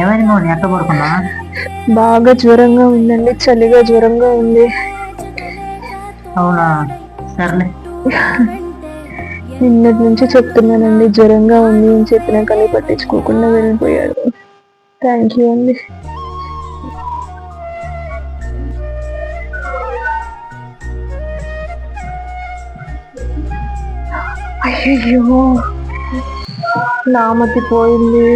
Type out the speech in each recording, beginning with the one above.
ఏమైంది మౌని ఎట్ట పడుకున్నా బాగా జ్వరంగా ఉందండి చలిగా జ్వరంగా ఉంది. అవునా? సర్లే. నిన్నటి నుంచి చెప్తున్నానండి జ్వరంగా ఉంది అని చెప్పినా కానీ పట్టించుకోకుండా వెళ్ళిపోయాడు. థ్యాంక్ యూ అండి. అయ్యో నామతి పోయింది.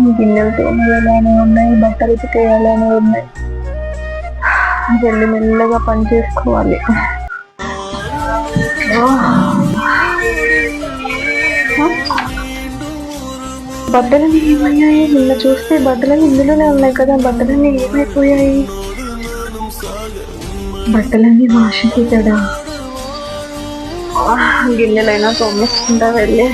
గిన్నెలు తోమేయాలని ఉన్నాయి బట్టలు ఉతికేయాలని ఉన్నాయి. జల్లి మెల్లగా పని చేసుకోవాలి. బట్టలన్నీ ఏమయ్యాయి నిన్న చూస్తే బట్టలన్నీ ఇందులోనే ఉన్నాయి కదా బట్టలన్నీ ఏమైపోయాయి? బట్టలన్నీ వాష్ కదా గిన్నెలైనా తోమేసుకుంటా వెళ్ళి.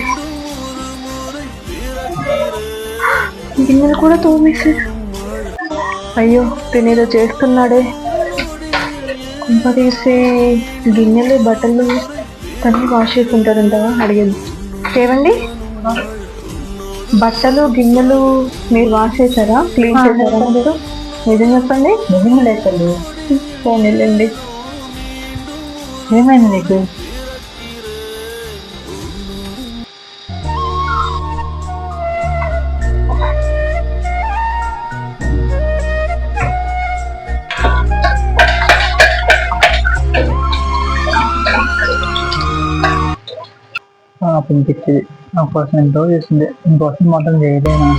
గిన్నెలు కూడా తోమేశాడు అయ్యో తినేదో చేస్తున్నాడే. కుంప తీసి గిన్నెలు బట్టలు తన్ని వాష్ చేసుకుంటారంటగా అడిగింది ఏమండి బట్టలు గిన్నెలు మీరు వాష్ చేశారా? క్లీన్ చేశారా? మీరు? నిజం చెప్పండి నిజంగా లేదు తల్లి పోనీలేండి. ఏమైంది నీకు? పాపం పిచ్చిది నా కోసం ఎంతో చేసింది. ఇంకోసం మాత్రం చేయలేనా